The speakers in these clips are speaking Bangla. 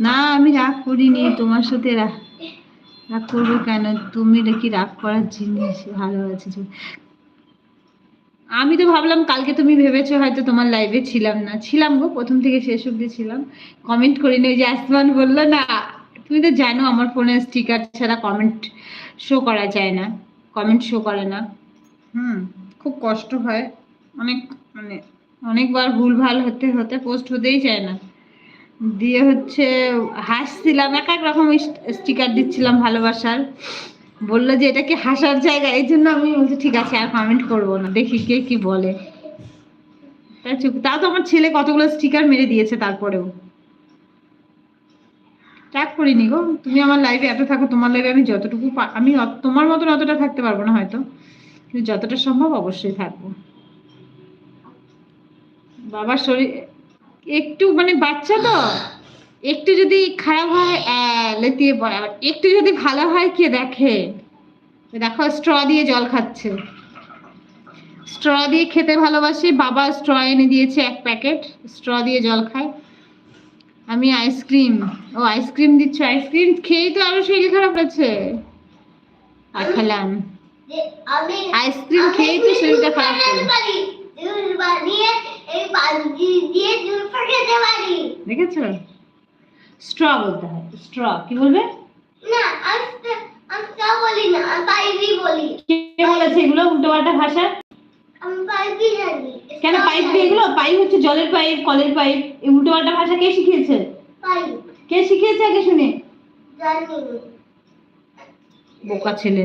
না, আমি রাগ করিনি, তোমার সাথে রাগ রাগ করব কেন? তুমি নাকি রাগ করার জিনিস, ভালো আছে। আমি তো ভাবলাম কালকে তুমি ভেবেছো হয়তো তোমার লাইভে ছিলাম না। ছিলাম গো, প্রথম থেকে শেষ অব্দি ছিলাম। কমেন্ট করিনি, ওই যে আসমান বলল না, তুমি তো জানো আমার ফোনে স্টিকার ছাড়া কমেন্ট শো করা যায় না কমেন্ট শো করে না। হুম, খুব কষ্ট হয়। অনেক মানে অনেকবার ভুল ভালো হতে হতে পোস্ট হতেই চায় না। দিয়ে হচ্ছে হাসছিলাম, এক এক রকম স্টিকার দিচ্ছিলাম ভালোবাসার। বলল যে এটা কি হাসার জায়গা? এই জন্য আমি বলছি, ঠিক আছে, আর কমেন্ট করব না। দেখি কে কি বলে। চুপ, তাও তো আমার ছেলে কতগুলো স্টিকার মেরে দিয়েছে তারপরেও। ট্যাগ করিনি গো। তুমি আমার লাইভে এত থাকো, তোমার লাইভে আমি যতটুকু আমি তোমার মতন অতটা থাকতে পারব না হয়তো। কিন্তু যতটা সম্ভব অবশ্যই থাকব। বাবার শরীর একটু মানে বাচ্চা তো একটু যদি খারাপ হয় লেতিয়ে পড়ে। আবার একটু যদি ভালো হয় কে দেখে? দেখো স্ট্র দিয়ে জল খাচ্ছে। স্ট্র দিয়ে খেতে ভালোবাসি বাবা স্ট্র এনে দিয়েছে এক প্যাকেট স্ট্র দিয়ে জল খায়। আমি আইসক্রিম ও আইসক্রিম দিচ্ছ আইসক্রিম খেয়েই তো আরও শরীর খারাপ আছে আর খেলাম। আইসক্রিম খেয়েই তো শরীরটা খারাপ করে এই বালতি দিয়ে জুস পারি। দেখেছ? স্ট্র বলতে হয় স্ট্র। কি বলবে? না আমি বলি না আমি পাইপই বলি। কে বলেছে এগুলো উল্টো পাল্টা ভাষা? আমি পাইপই জানি। কেন পাইপ দিয়ে এগুলো? পাইপ হচ্ছে জলের পাইপ কলের পাইপ এই উল্টো পাল্টা ভাষা কে শিখিয়েছে? পাইপ কে শিখিয়েছে আগে শুনে? জানি বোকা ছেলে।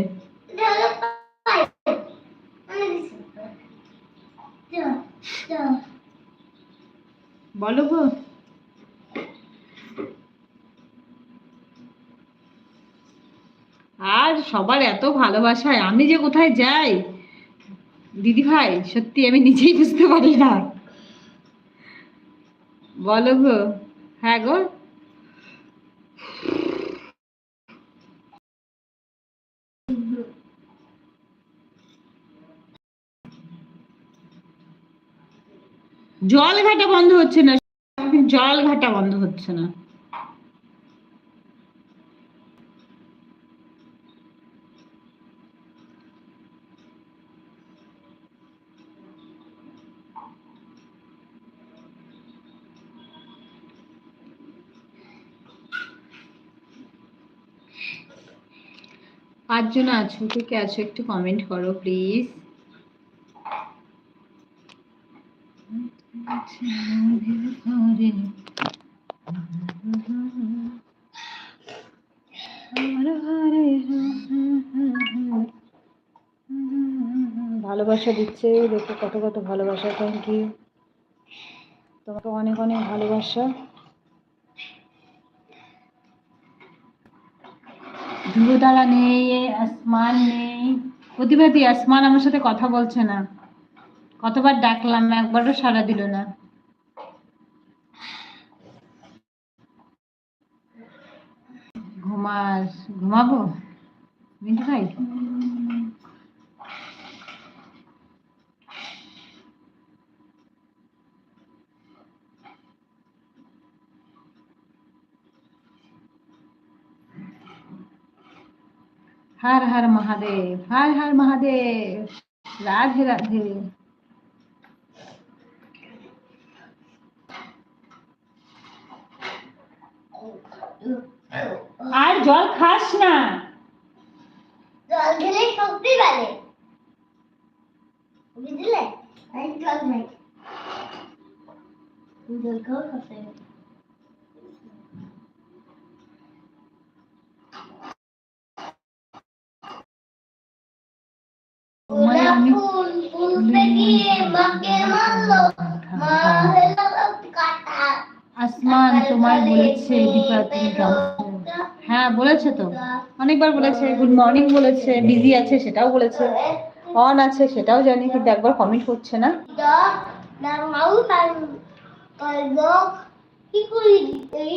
বলো গো। আর সবার এত ভালোবাসায়, আমি যে কোথায় যাই? দিদি ভাই সত্যি আমি নিজেই বুঝতে পারি না। বলো গো। হ্যাঁ গো জল ঘাটা বন্ধ হচ্ছে না জল ঘাটা বন্ধ হচ্ছে না। পাঁচজন আছো, কে কে আছো একটু কমেন্ট করো প্লিজ ভালোবাসা দিচ্ছে, দেখো কত কত ভালোবাসা থ্যাংক ইউ তোমাকে অনেক অনেক ভালোবাসা। ধ্রুবতারা নেই, আসমান নেই। প্রতিবাদী আসমান আমার সাথে কথা বলছে না। কতবার ডাকলাম, একবারও সাড়া দিল না। ঘুমাস ঘুমাবো মিন্টু ভাই হর হর মহাদেব হর হর মহাদেব রাধে রাধে আর জল খাস না জল খেলে শক্তি বাড়ে বুঝলে আমি জল খাই জল খাও শক্তি বাড়ে তোমায় আমি ফুল ফুলতে গিয়ে মাকে মারলো মা হলো কাটা আসমান তোমায় বলেছে দীপা তুমি কেমন আছো? হ্যাঁ বলেছে তো। অনেকবার বলেছে গুড মর্নিং বলেছে বিজি আছে, সেটাও বলেছে। অন আছে, সেটাও জানি, কিন্তু একবার কমেন্ট করছে না। কি করি এই